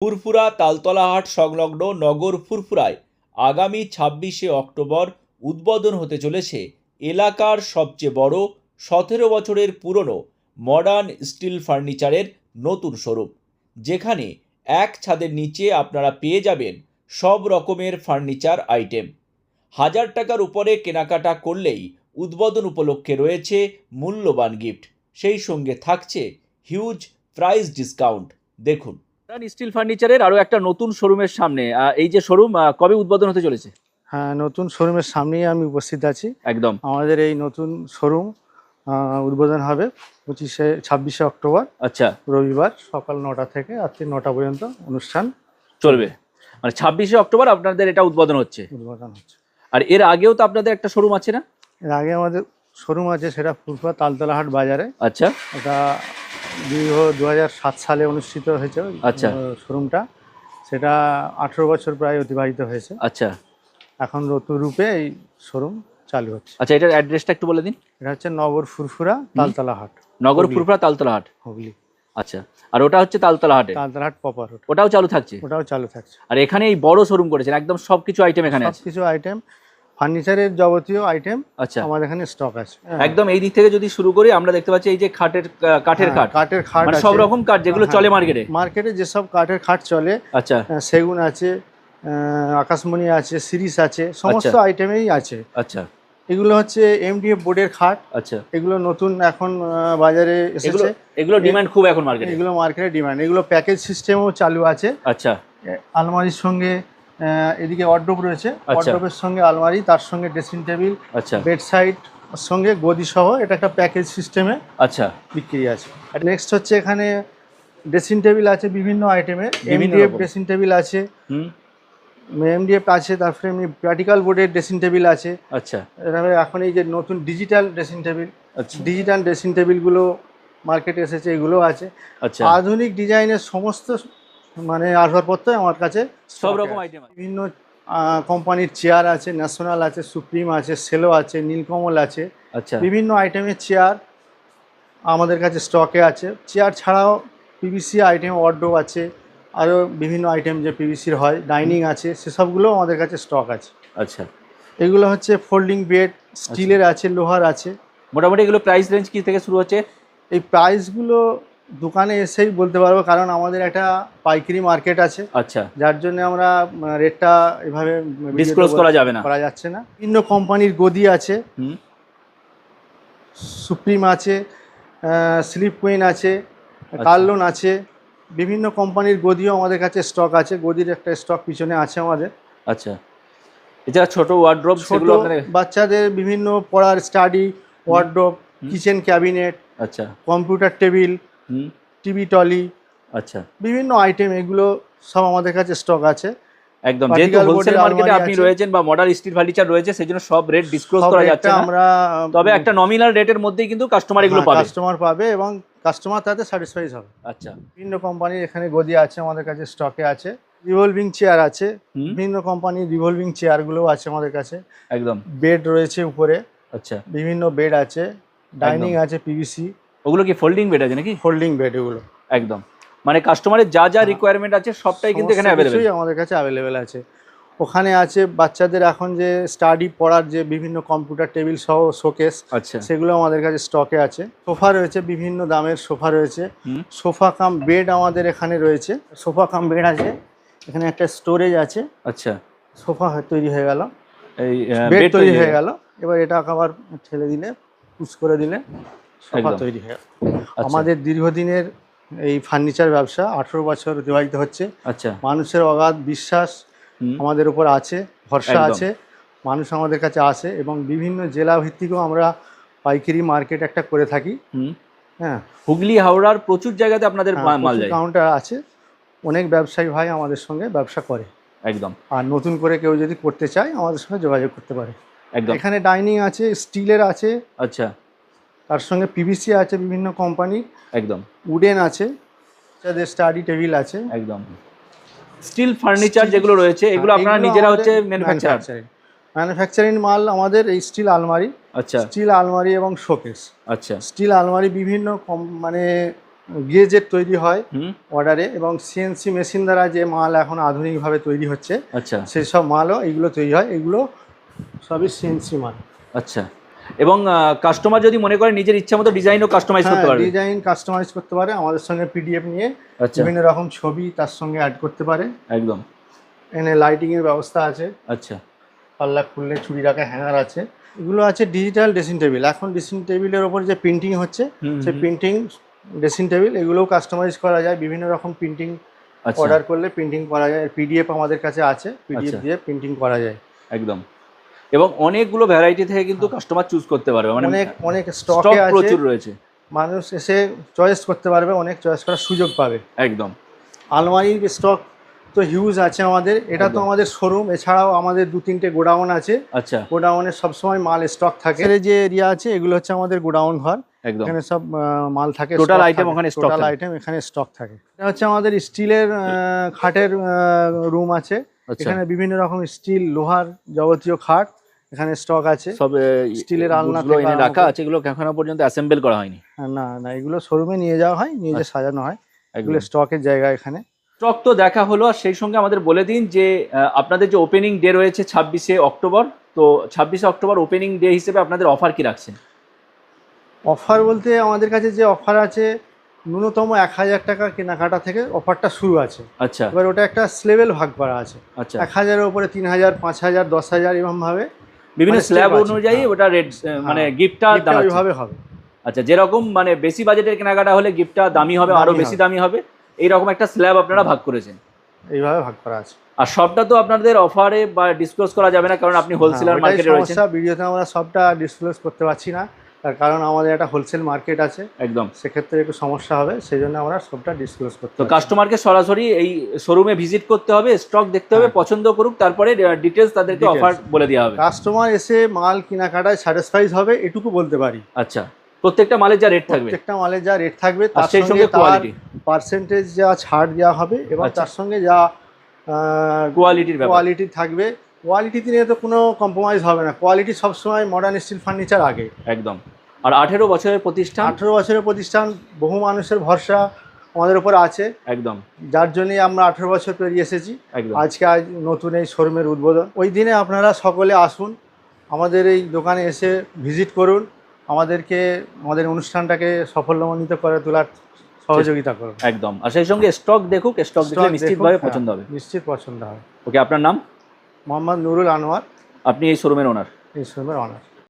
ফুরফুরা তালতলাহাট সংলগ্ন নগর ফুরফুরায় আগামী ছাব্বিশে অক্টোবর উদ্বোধন হতে চলেছে এলাকার সবচেয়ে বড় সতেরো বছরের পুরনো মডার্ন স্টিল ফার্নিচারের নতুন স্বরূপ যেখানে এক ছাদের নিচে আপনারা পেয়ে যাবেন সব রকমের ফার্নিচার আইটেম হাজার টাকার উপরে কেনাকাটা করলেই উদ্বোধন উপলক্ষে রয়েছে মূল্যবান গিফট সেই সঙ্গে থাকছে হিউজ প্রাইস ডিসকাউন্ট দেখুন। স্টিল ফার্নিচারের আরও একটা নতুন শোরুমের সামনে। এই যে শোরুম কবে উদ্বোধন হতে চলেছে? হ্যাঁ নতুন শোরুমের সামনেই আমি উপস্থিত আছি। একদম। আমাদের এই নতুন শোরুম উদ্বোধন হবে পঁচিশে ছাব্বিশে অক্টোবর। আচ্ছা। রবিবার সকাল নটা থেকে রাত্রি নটা পর্যন্ত অনুষ্ঠান চলবে। মানে ছাব্বিশে অক্টোবর আপনাদের এটা উদ্বোধন হচ্ছে। উদ্বোধন হচ্ছে। আর এর আগেও তো আপনাদের একটা শোরুম আছে না? এর আগে আমাদের শোরুম আছে সেটা ফুরফুরা তালতলাহাট বাজারে। আচ্ছা। এটা দীর্ঘ দু সাত সালে অনুষ্ঠিত হয়েছে আচ্ছা। শোরুমটা। সেটা আঠেরো বছর প্রায় অতিবাহিত হয়েছে। আচ্ছা। এখন নতুন রূপে এই শোরুম চালু হচ্ছে। আচ্ছা এটার অ্যাড্রেসটা একটু বলে দিন। এটা হচ্ছে নগর ফুরফুরা তালতলা হাট নগর ফুরফুরা তালতলা হাট। হুগলি। আচ্ছা। আর ওটা হচ্ছে তালতলাহাটে তালতলাহাট পপার রোড ওটাও চালু থাকছে? ওটাও চালু থাকছে। আর এখানে এই বড় শোরুম করেছেন একদম সবকিছু আইটেম এখানে সব আছে? কিছু আইটেম ফার্নিচারের যাবতীয় আইটেম আচ্ছা। আমাদের এখানে স্টক আছে। একদম এই দিক থেকে যদি শুরু করি আমরা দেখতে পাচ্ছি এই যে খাটের কাঠের হ্যাঁ, কাঠ কাঠের খাট মানে সব রকম কাঠ যেগুলো হ্যাঁ। চলে মার্কেটে। মার্কেটে যেসব কাঠের খাট চলে আচ্ছা। সেগুন আছে আকাশমণি আছে সিরিজ আছে সমস্ত আচ্ছা। আইটেমেই আছে। আচ্ছা। এগুলো হচ্ছে এমডিএফ বোর্ডের খাট। আচ্ছা। এগুলো নতুন এখন বাজারে এসেছে। এগুলো ডিমান্ড খুব এখন মার্কেটে এগুলো মার্কেটে ডিমান্ড এগুলো প্যাকেজ সিস্টেমও চালু আছে। আচ্ছা। আলমারির সঙ্গে এদিকে ওয়ার্ড্রোব রয়েছে। আচ্ছা। সঙ্গে আলমারি তার সঙ্গে ড্রেসিং টেবিল আচ্ছা। বেড সাইড সঙ্গে গদি সহ এটা একটা প্যাকেজ সিস্টেমে আচ্ছা। বিক্রি আছে। নেক্সট হচ্ছে এখানে ড্রেসিং টেবিল আছে বিভিন্ন আইটেমের বিভিন্ন এমডিএফ ড্রেসিং টেবিল আছে। হুম। এমডিএফ আছে তারপরে এমনি প্র্যাকটিক্যাল বোর্ডের ড্রেসিং টেবিল আছে। আচ্ছা। এভাবে এখন এই যে নতুন ডিজিটাল ড্রেসিং টেবিল আচ্ছা। ডিজিটাল ড্রেসিং টেবিলগুলো মার্কেটে এসেছে এগুলো আছে। আচ্ছা। আধুনিক ডিজাইনের সমস্ত মানে আসবাবপত্র আমার কাছে সব রকম আইটেম আছে। বিভিন্ন কোম্পানির চেয়ার আছে ন্যাশনাল আছে সুপ্রিম আছে সেলো আছে নীলকমল আছে। আচ্ছা। বিভিন্ন আইটেমের চেয়ার আমাদের কাছে স্টকে আছে। চেয়ার ছাড়াও পিভিসি আইটেম ওয়ার্ডরোব আছে আরও বিভিন্ন আইটেম যে পিভিসির হয় ডাইনিং আছে সেসবগুলো আমাদের কাছে স্টক আছে। আচ্ছা। এগুলো হচ্ছে ফোল্ডিং বেড স্টিলের আছে লোহার আছে। মোটামুটি এগুলো প্রাইস রেঞ্জ কী থেকে শুরু হচ্ছে? এই প্রাইসগুলো দোকানে এসেই বলতে পারব কারণ আমাদের একটা পাইকারি মার্কেট আছে। আচ্ছা। যার জন্য আমরা রেটটা এভাবে ডিসক্লোজ করা যাবে না। করা যাচ্ছে না। বিভিন্ন কোম্পানির গদি আছে। সুপ্রিম আছে স্লিপ কুইন আছে আচ্ছা। কার্লন আছে। বিভিন্ন কোম্পানির গদিও আমাদের কাছে স্টক আছে। গদির একটা স্টক পিছনে আছে আমাদের। আচ্ছা। এছাড়া ছোট ওয়ার্ড্রোব ছোট সেগুলো বাচ্চাদের বিভিন্ন পড়ার স্টাডি ওয়ার্ড্রোব কিচেন ক্যাবিনেট আচ্ছা। কম্পিউটার টেবিল টিভি টলি আচ্ছা। বিভিন্ন আইটেম এগুলো সব আমাদের কাছে স্টক আছে। একদম যেহেতু হোলসেল মার্কেটে আপনি রয়েছেন বা মডার্ন স্টিল ফার্নিচার রয়েছে সেই জন্য সব রেট ডিসক্লোজ করা যাচ্ছে না। আমরা তবে একটা নমিনাল রেটের মধ্যেই কিন্তু কাস্টমার এগুলো পাবে। কাস্টমার পাবে এবং কাস্টমার তাতে স্যাটিসফাইড হবে। আচ্ছা। বিভিন্ন কোম্পানির এখানে গদি আছে আমাদের কাছে স্টকে আছে। রিভলভিং চেয়ার আছে। বিভিন্ন কোম্পানির রিভলভিং চেয়ারগুলোও আছে আমাদের কাছে। একদম। বেড রয়েছে উপরে। আচ্ছা। বিভিন্ন বেড আছে। ডাইনিং আছে পিভিসি ওগুলো কি ফোল্ডিং বেড আছে নাকি? ফোল্ডিং বেড এগুলো। একদম। মানে কাস্টমারের যা যা। রিকোয়ারমেন্ট আছে সবটাই কিন্তু এখানে অ্যাভেলেবেল আমাদের কাছে অ্যাভেলেবেল আছে। ওখানে আছে বাচ্চাদের এখন যে স্টাডি পড়ার যে বিভিন্ন কম্পিউটার টেবিল সহ শোকেস আচ্ছা। সেগুলো আমাদের কাছে স্টকে আছে। সোফা রয়েছে বিভিন্ন দামের সোফা রয়েছে। সোফা কাম বেড আমাদের এখানে রয়েছে। সোফা কাম বেড আছে। এখানে একটা স্টোরেজ আছে। আচ্ছা। সোফা তৈরি হয়ে গেল। এই বেড তৈরি হয়ে গেল। এবার এটা আবার ঠেলে দিলে পুশ করে দিলে। সোফা তৈরি হয়ে। আচ্ছা। আমাদের দীর্ঘদিনের এই ফার্নিচার ব্যবসা আঠেরো বছর অতিবাহিত হচ্ছে। আচ্ছা। মানুষের অগাধ বিশ্বাস আমাদের উপর আছে ভরসা আছে মানুষ আমাদের কাছে আসে এবং বিভিন্ন জেলা ভিত্তিকও আমরা পাইকারি মার্কেট একটা করে থাকি। হ্যাঁ। হুগলি হাওড়ার প্রচুর জায়গাতে আপনাদের মাল যায়। কাউন্টার আছে। অনেক ব্যবসায়ী ভাই আমাদের সঙ্গে ব্যবসা করে। একদম। আর নতুন করে কেউ যদি করতে চায় আমাদের সঙ্গে যোগাযোগ করতে পারে। একদম। এখানে ডাইনিং আছে স্টিলের আছে। আচ্ছা। তার সঙ্গে পিভিসি আছে বিভিন্ন কোম্পানি একদম। উডেন আছে যাদের স্টাডি টেবিল আছে। একদম। স্টিল ফার্নিচার যেগুলো রয়েছে এগুলো আপনারা নিজেরা হচ্ছে ম্যানুফ্যাকচার ম্যানুফ্যাকচারিং মাল আমাদের এই স্টিল আলমারি আচ্ছা। স্টিল আলমারি এবং শোকেস আচ্ছা। স্টিল আলমারি বিভিন্ন মানে গেজের তৈরি হয় অর্ডারে এবং সিএনসি মেশিন দ্বারা যে মাল এখন আধুনিকভাবে তৈরি হচ্ছে আচ্ছা। সেই সব মালও এগুলো তৈরি হয়। এগুলো সবই সিএনসি মাল। আচ্ছা। এবং কাস্টমার যদি মনে করে নিজের ইচ্ছা মতো ডিজাইনও কাস্টমাইজ করতে পারে ডিজাইন কাস্টমাইজ করতে পারে আমাদের সঙ্গে পিডিএফ নিয়ে আচ্ছা। বিভিন্ন রকম ছবি তার সঙ্গে অ্যাড করতে পারে। একদম। এখানে লাইটিং এর ব্যবস্থা আছে। আচ্ছা। পাল্লা খুললে চুড়ি রাখা হ্যাঙ্গার আছে। এগুলো আছে ডিজিটাল ড্রেসিং টেবিল এখন ড্রেসিং টেবিলের ওপর যে প্রিন্টিং হচ্ছে সেই প্রিন্টিং ড্রেসিং টেবিল এগুলোও কাস্টমাইজ করা যায়। বিভিন্ন রকম প্রিন্টিং আচ্ছা। অর্ডার করলে প্রিন্টিং করা যায়। পিডিএফ আমাদের কাছে আছে পিডিএফ আচ্ছা। দিয়ে প্রিন্টিং করা যায়। একদম। এবং অনেকগুলো ভ্যারাইটি থেকে কিন্তু কাস্টমার চুজ করতে পারবে। মানে অনেক অনেক স্টক প্রচুর রয়েছে। মানুষ এসে চয়েস করতে পারবে অনেক চয়েস করার সুযোগ পাবে। একদম। আলমারির স্টক তো হিউজ আছে আমাদের। এটা তো আমাদের শোরুম এছাড়াও আমাদের দু তিনটে গোডাউন আছে। আচ্ছা। গোডাউনে সবসময় মাল স্টক থাকে। যে এরিয়া আছে এগুলো হচ্ছে আমাদের গোডাউন ঘর। একদম। এখানে সব মাল থাকে Total item ওখানে stock টোটাল আইটেম এখানে স্টক থাকে। এটা হচ্ছে আমাদের স্টিলের খাটের রুম আছে। আচ্ছা। এখানে বিভিন্ন রকম স্টিল লোহার যাবতীয় খাট। এখানে স্টক আছে। সব স্টিলের আলনা এনে রাখা আছে এগুলো এখনও পর্যন্ত অ্যাসেম্বল করা হয়নি। না না এগুলো শোরুমে নিয়ে যাওয়া হয় নিয়ে যে সাজানো হয়। এগুলো স্টকের জায়গা এখানে। স্টক তো দেখা হলো আর সেই সঙ্গে আমাদের বলে দিন যে আপনাদের যে ওপেনিং ডে রয়েছে ছাব্বিশে অক্টোবর তো ছাব্বিশে অক্টোবর ওপেনিং ডে হিসেবে আপনাদের অফার কি রাখছেন? অফার বলতে আমাদের কাছে যে অফার আছে ন্যূনতম এক হাজার টাকা কেনাকাটা থেকে অফারটা শুরু আছে। আচ্ছা। এবার ওটা একটা স্লেভেল ভাগ করা আছে। আচ্ছা। এক হাজারের উপরে তিন হাজার পাঁচ হাজার দশ হাজার এরকমভাবে বিভিন্ন মানে স্ল্যাব অনুযায়ী হ্যাঁ। ওটা রেট মানে হ্যাঁ। গিফটটা গিফটটা দাম হবে। আচ্ছা যেরকম মানে বেশি বাজেটের কেনাকাটা হলে গিফটটা দামি হবে আরও বেশি দামি হবে এইরকম একটা স্ল্যাব আপনারা ভাগ করেছেন। এইভাবে ভাগ করা আছে। আর সবটা তো আপনাদের অফারে বা ডিসক্লোজ করা যাবে না কারণ আপনি হোলসেলার হ্যাঁ, মার্কেটে রয়েছেন। ভিডিওতে আমরা সবটা ডিসক্লোজ করতে পারছি না। তার কারণ আমাদের একটা হোলসেল মার্কেট আছে। একদম। সেক্ষেত্রে একটু সমস্যা হবে সেই জন্য আমরা সবটা ডিসক্লোজ করতে তো কাস্টমারকে সরাসরি এই শোরুমে ভিজিট করতে হবে স্টক দেখতে হবে হ্যাঁ। পছন্দ করুক তারপরে ডিটেলস তাদেরকে অফার বলে দেওয়া হবে। কাস্টমার এসে মাল কেনাকাটায় স্যাটিসফাইড হবে এটুকু বলতে পারি। আচ্ছা। প্রত্যেকটা মালের যা রেট থাকবে। প্রত্যেকটা মালের যা রেট থাকবে তার সেই সঙ্গে কোয়ালিটি পার্সেন্টেজ যা ছাড় দেওয়া হবে এবং আচ্ছা। তার সঙ্গে যা কোয়ালিটির কোয়ালিটি থাকবে। কোয়ালিটি নিয়ে তো কোনো কম্প্রোমাইজ হবে না। কোয়ালিটি সবসময় মডার্ন স্টিল ফার্নিচার আগে। একদম। আর আঠেরো বছরের প্রতিষ্ঠান? আঠেরো বছরের প্রতিষ্ঠান বহু মানুষের ভরসা আমাদের উপর আছে। একদম। যার জন্যই আমরা আঠেরো বছর পেরিয়ে এসেছি। আজকে আজ নতুন এই শোরুমের উদ্বোধন। ওই দিনে আপনারা সকলে আসুন আমাদের এই দোকানে এসে ভিজিট করুন আমাদেরকে আমাদের অনুষ্ঠানটাকে সাফল্যমণ্ডিত করে তোলার সহযোগিতা করুন। একদম। আর সেই সঙ্গে স্টক দেখুক স্টক দেখলে নিশ্চিতভাবে পছন্দ হ্যাঁ, হবে। নিশ্চিত পছন্দ হবে। ওকে আপনার নাম? মোহাম্মদ নুরুল আনোয়ার। আপনি এই শোরুমের ওনার। এই শোরুমের অনার